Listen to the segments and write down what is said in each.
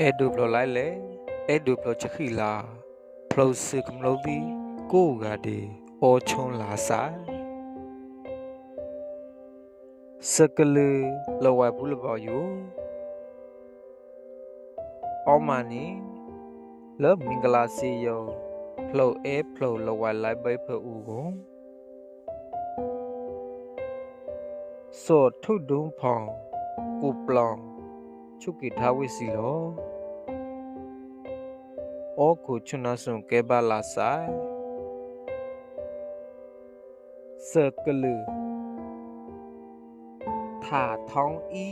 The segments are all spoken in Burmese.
အဲဒူဘလလိုက်လေအဲဒူဘလချခီလာဖလောစကမလို့ဒီကိုကဒီအောချုံလာဆိုင်စကလေလဝဘူးလပေါ်ယူအောမနီလမင်္ဂလာစီယောဖလောအဲဖလောလဝလိုက်ဘိဖူကိုစောထုဒုံဖောင်ကိုပလောင် ချုပ်ကိထားဝိစီလောအောကိုချွနာဆုံကဲပါလာဆိုင်စကလူထာထောင်းဤ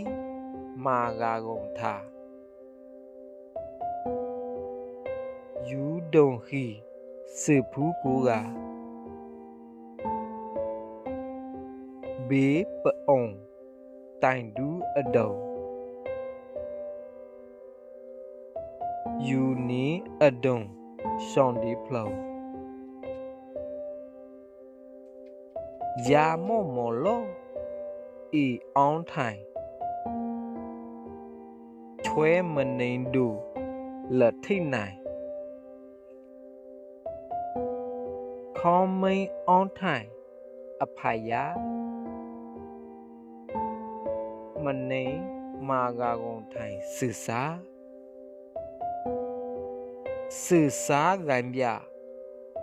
မာဂါကုံထာယူဒုံခီစေဖူးကူကဘေပအောင်တိုင်ဒူအဒေါ ယူနီအဒုံရှောင်းဒီဖလောယာမောမောလောအီအောင်ထိုင်ချွဲမနေဒူလက်ထိတ်နိုင်ခေါမိန်အောင်ထိုင်အဖယာမနေမာဂါကုံထိုင်စစ်စား စစ်စားကံပြ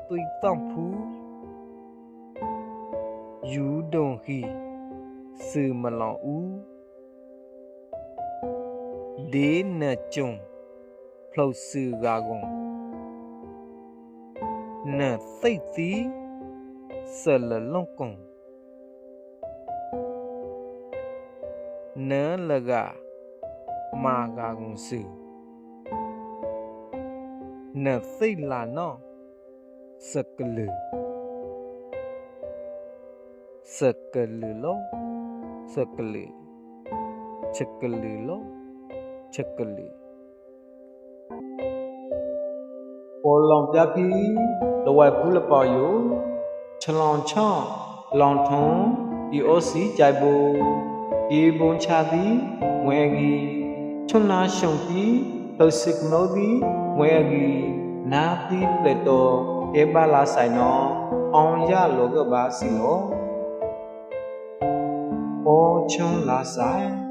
သွိတောင့်ဖူးယူဒုံဟီစေမလောင်ဦးဒေနကျုံဖလောက်စုကာကုံနသိတ်သီဆလလုံကုံနလကမာကာကုံစု နသိတ်လာနောစကလူစကလူလောစကလူချက်ကလူလောချက်ကလူပေါ်လောင်ပြပီလဝဲဘူးလပေါ်ယိုချလောင်ချောင်းလောင်ထုံဒီအိုစီကြိုက်ဘူဒီဘုံချသည်ငွေကြီးချုံနာရှုံတီလှစစ်ကနိုသည် ငွေကြီးနာတိပလက်တော်ဧပါလာဆိုင်နောအောင်ရလောကပါစီလောအောချုံလာဆိုင်